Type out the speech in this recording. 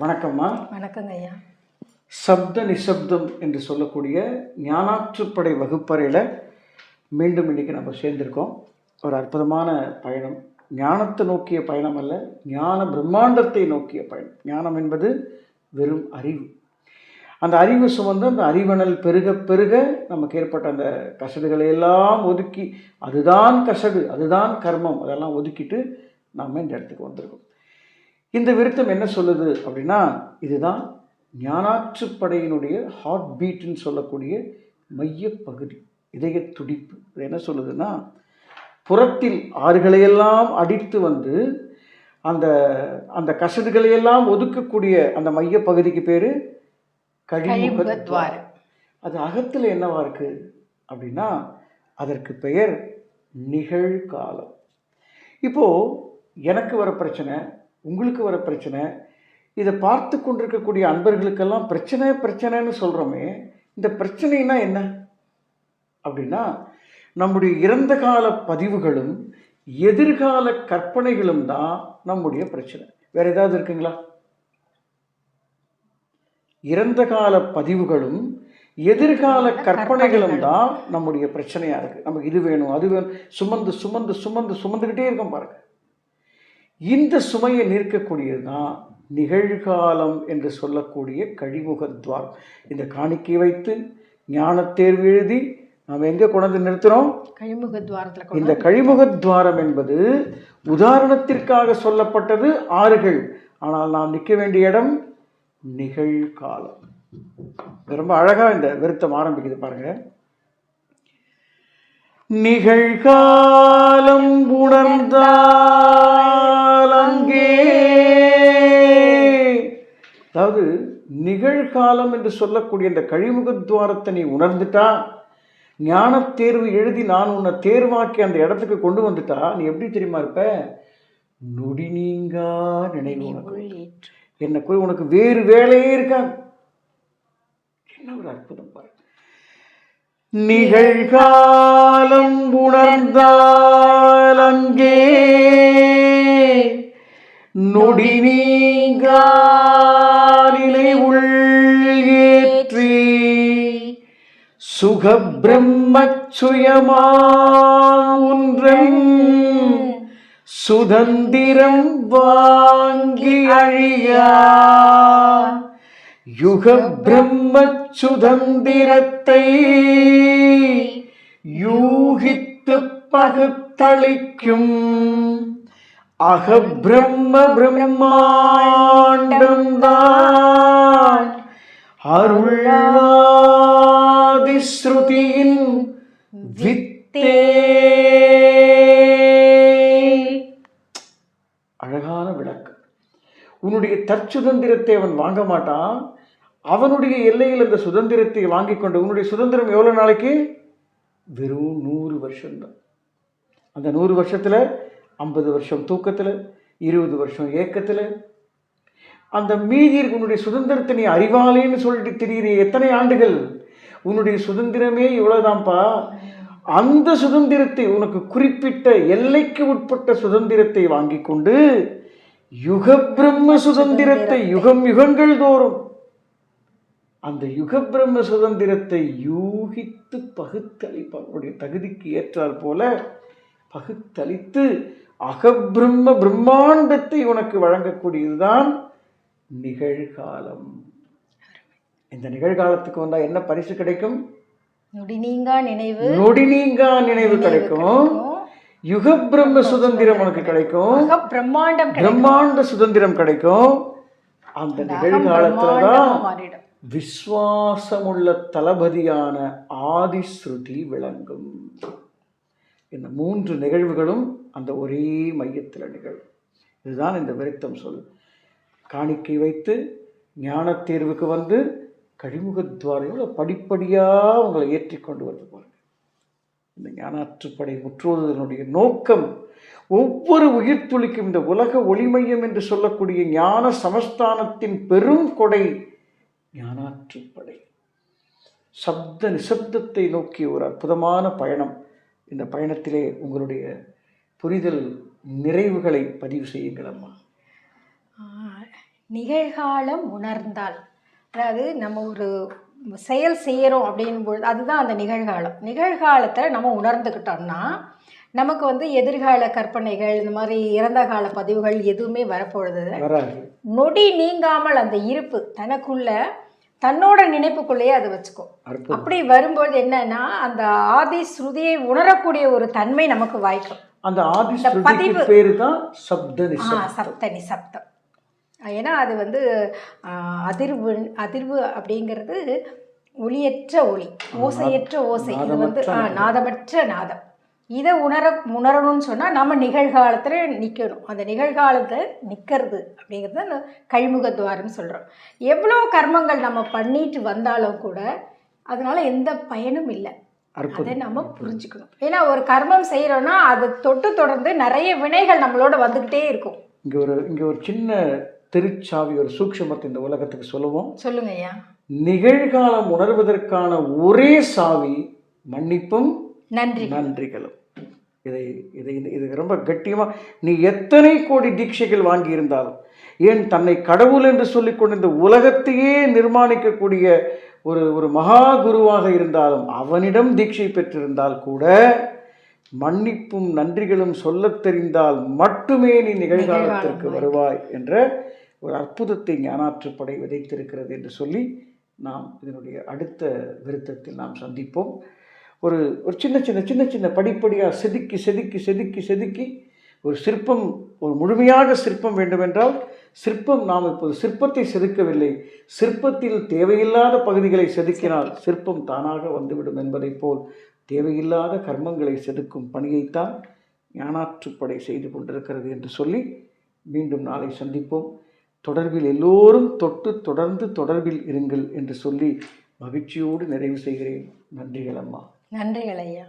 வணக்கம்மா. வணக்கங்க ஐயா. சப்த நிசப்தம் என்று சொல்லக்கூடிய ஞானாற்றுப்படை வகுப்பறையில் மீண்டும் இன்னைக்கு நம்ம சேர்ந்திருக்கோம். ஒரு அற்புதமான பயணம். ஞானத்தை நோக்கிய பயணம் அல்ல ஞான பிரம்மாண்டத்தை நோக்கிய பயணம். ஞானம் என்பது வெறும் அறிவு. அந்த அறிவு சுமந்து அந்த அறிவனல் பெருக பெருக நமக்கு ஏற்பட்ட அந்த கசடுகளை எல்லாம் ஒதுக்கி அதுதான் கசடு அதுதான் கர்மம் அதெல்லாம் ஒதுக்கிட்டு நாம் இந்த இடத்துக்கு வந்திருக்கோம். இந்த விருத்தம் என்ன சொல்லுது அப்படின்னா இதுதான் ஞானாற்றுப்படையினுடைய ஹார்ட் பீட்னு சொல்லக்கூடிய மையப்பகுதி இதய துடிப்பு. இது என்ன சொல்லுதுன்னா புறத்தில் ஆறுகளையெல்லாம் அடித்து வந்து அந்த அந்த கசடுகளையெல்லாம் ஒதுக்கக்கூடிய அந்த மையப்பகுதிக்கு பேர் கழிமுகத்வாரம் அது அகத்தில் என்னவா இருக்கு அப்படின்னா அதற்கு பெயர் நிகழ்காலம். இப்போ எனக்கு வர பிரச்சனை உங்களுக்கு வர பிரச்சனை இதை பார்த்து கொண்டிருக்கக்கூடிய அன்பர்களுக்கெல்லாம் பிரச்சனை பிரச்சனைன்னு சொல்கிறோமே இந்த பிரச்சனைனா என்ன? அப்படின்னா நம்முடைய இறந்த கால பதிவுகளும் எதிர்கால கற்பனைகளும் தான் நம்முடைய பிரச்சனை. வேற ஏதாவது இருக்குங்களா? இறந்த கால பதிவுகளும் எதிர்கால கற்பனைகளும் தான் நம்முடைய பிரச்சனையா இருக்கு. நமக்கு இது வேணும் அது வேணும். சுமந்து சுமந்து சுமந்து சுமந்துக்கிட்டே இருக்கோம் பாருங்க. இந்த சுமையை நிற்கக்கூடியது தான் நிகழ்காலம் என்று சொல்லக்கூடிய கழிமுகத்வாரம் இந்த காணிக்கை வைத்து ஞானத் தேர்வு எழுதி நாம் எங்கே கொண்டு நிறுத்துறோம் கழிமுகத்வாரத்தில் இந்த கழிமுகத்வாரம் என்பது உதாரணத்திற்காக சொல்லப்பட்டது ஆறுகள். ஆனால் நாம் நிற்க வேண்டிய இடம் நிகழ்காலம். ரொம்ப அழகா இந்த விருத்தம் ஆரம்பிக்குது பாருங்க. நிகழ்காலம் உணர்ந்தால் அங்கே. அதாவது நிகழ்காலம் என்று சொல்லக்கூடிய இந்த கழிமுகத்வாரத்தை நீ உணர்ந்துட்டா ஞானத் தேர்வு எழுதி நான் உன்னை தேர்வாக்கி அந்த இடத்துக்கு கொண்டு வந்துட்டா நீ எப்படி தெரியுமா இருப்ப? நொடி நீங்கா நினைவு உனக்கு. என்ன போய் உனக்கு வேறு வேலையே இருக்காது. என்ன ஒரு அற்புதம் பாரு. நிகழ்காலம் உணர்ந்தால் அங்கே நொடி நீங்காலிலை உள்ளேற்றி சுக பிரம்மச்சுயமா சுதந்திரம் வாங்கி அழியா யுக பிரம்ம சுதந்திரத்தை யூகித்து பகுத்தளிக்கும் அகபிரம்ம பிரம்மாண்டம் தான் அவனுடைய தற்சுதந்திரத்தை அவன் வாங்க மாட்டான். அவனுடைய எல்லையில் அந்த சுதந்திரத்தை வாங்கி கொண்டு உன்னுடைய சுதந்திரம் எவ்வளோ நாளைக்கு? வெறும் நூறு வருஷம்தான். அந்த நூறு வருஷத்தில் ஐம்பது வருஷம் தூக்கத்தில் இருபது வருஷம் ஏக்கத்தில் அந்த மீதி உன்னுடைய சுதந்திரத்தை நீ அறிவாளின்னு சொல்லிட்டு திரியிற எத்தனை ஆண்டுகள்? உன்னுடைய சுதந்திரமே இவ்வளோதான்ப்பா அந்த சுதந்திரத்தை உனக்கு குறிப்பிட்ட எல்லைக்கு உட்பட்ட சுதந்திரத்தை வாங்கி கொண்டு யுக பிரம்ம சுதந்திரத்தை. யுகம் யுகங்கள் தோறும். அந்த யுக பிரம்ம சுதந்திரத்தை யூகித்து பகுத்தளிப்பான் உன்னுடைய தகுதிக்கு ஏற்றால் போல பகுத்தளித்து அகபிரம்ம பிரம்மாண்டத்தை உனக்கு வழங்கக்கூடியதுதான் நிகழ்காலம். இந்த நிகழ்காலத்துக்கு வந்தா என்ன பரிசு கிடைக்கும்? நொடி நீங்கா நினைவு. நொடி நீங்கா நினைவு கிடைக்கும். யுக பிரம்ம சுதந்திரம் உனக்கு கிடைக்கும். பிரம்மாண்டம். பிரம்மாண்ட சுதந்திரம் கிடைக்கும். அந்த நிகழ்காலத்துல தான் விஸ்வாசமுள்ள தளபதியான ஆதிஸ்ருதி விளங்கும். இந்த மூன்று நிகழ்வுகளும் அந்த ஒரே மையத்தில் நிகழும். இதுதான் இந்த விருத்தம் சொல். காணிக்கை வைத்து ஞானத் தேர்வுக்கு வந்து கழிமுகத்வாரையோட படிப்படியாக உங்களை ஏற்றி கொண்டு வந்து பாருங்க இந்த ஞானாற்றுப்படை முற்றுவதனுடைய நோக்கம் ஒவ்வொரு உயிர் துளிக்கும் இந்த உலக ஒளிமையம் என்று சொல்லக்கூடிய ஞான சமஸ்தானத்தின் பெரும் கொடை ஞானாற்றுப்படை. சப்த நிசப்தத்தை நோக்கிய ஒரு அற்புதமான பயணம். இந்த பயணத்திலே உங்களுடைய புரிதல் நிறைவுகளை பதிவு செய்யுங்கள் அம்மா. நிகழ்காலம் உணர்ந்தால். அதாவது நம்ம ஒரு செயல் செய்கிறோம் அப்படின்பொழுது அதுதான் அந்த நிகழ்காலம். நிகழ்காலத்தை நம்ம உணர்ந்துக்கிட்டோம்னா நமக்கு வந்து எதிர்கால கற்பனைகள் இந்த மாதிரி இறந்த கால பதிவுகள் எதுவுமே வரப்போகிறது நொடி நீங்காமல் அந்த இருப்பு தனக்குள்ள தன்னோட நினைப்புக்குள்ளேயே அதை வச்சுக்கும் அப்படி வரும்போது என்னன்னா அந்த ஆதி ஸ்ருதியை உணரக்கூடிய ஒரு தன்மை நமக்கு வாய்க்கும். அந்த ஆதி பதிவு. பேரு தான் சப்த சப்த நிசப்தம். ஏன்னா அது வந்து அதிர்வு அதிர்வு அப்படிங்கிறது ஒளியற்ற ஒளி ஓசையற்ற ஓசை. இது வந்து ஆ, நாதமற்ற நாதம். இதை உணர உணரணும்னு சொன்னால் நம்ம நிகழ்காலத்தில் நிற்கணும் அந்த நிகழ்காலத்தை நிற்கிறது அப்படிங்கிறது அந்த கழிமுக துவாரம்னு சொல்கிறோம் எவ்வளோ கர்மங்கள் நம்ம பண்ணிட்டு வந்தாலும் கூட அதனால எந்த பயனும் இல்லை. அதை நம்ம புரிஞ்சுக்கணும். ஏன்னா ஒரு கர்மம் செய்கிறோன்னா அதை தொட்டு தொடர்ந்து நிறைய வினைகள் நம்மளோட வந்துக்கிட்டே இருக்கும். இங்க ஒரு இங்க ஒரு சின்ன திருச்சாவி ஒரு சூக்ஷமத்தை இந்த உலகத்துக்கு சொல்லுவோம். சொல்லுங்க ஐயா நிகழ்காலம் உணர்வதற்கான ஒரே சாவி மன்னிப்பும் நன்றி நன்றிகளும். இதை இதை இது ரொம்ப கட்டியமாக நீ எத்தனை கோடி தீட்சைகள் வாங்கியிருந்தாலும் ஏன் தன்னை கடவுள் என்று சொல்லிக்கொண்டு இந்த உலகத்தையே நிர்மாணிக்கக்கூடிய ஒரு ஒரு மகா குருவாக இருந்தாலும் அவனிடம் தீட்சை பெற்றிருந்தால் கூட மன்னிப்பும் நன்றிகளும் சொல்லத் தெரிந்தால் மட்டுமே நீ நிகழ்காலத்திற்கு வருவாய் என்ற ஒரு அற்புதத்தை ஞானாற்றுப்படை விதைத்திருக்கிறது என்று சொல்லி நாம் இதனுடைய அடுத்த விருத்தத்தில் நாம் சந்திப்போம். ஒரு ஒரு சின்ன சின்ன சின்ன சின்ன படிப்படியாக செதுக்கி செதுக்கி செதுக்கி செதுக்கி ஒரு சிற்பம் ஒரு முழுமையாக சிற்பம் வேண்டுமென்றால் சிற்பம் நாம் இப்போது சிற்பத்தை செதுக்கவில்லை. சிற்பத்தில் தேவையில்லாத பகுதிகளை செதுக்கினால் சிற்பம் தானாக வந்துவிடும் என்பதைப் போல் தேவையில்லாத கர்மங்களை செதுக்கும் பணியைத்தான் ஞானாற்றுப்படை செய்து கொண்டிருக்கிறது என்று சொல்லி மீண்டும் நாளை சந்திப்போம். தொடர்பில் எல்லோரும் தொட்டு தொடர்ந்து தொடர்பில் இருங்கள் என்று சொல்லி மகிழ்ச்சியோடு நிறைவு செய்கிறேன். நன்றிகள் அம்மா. நன்றிகள் ஐயா.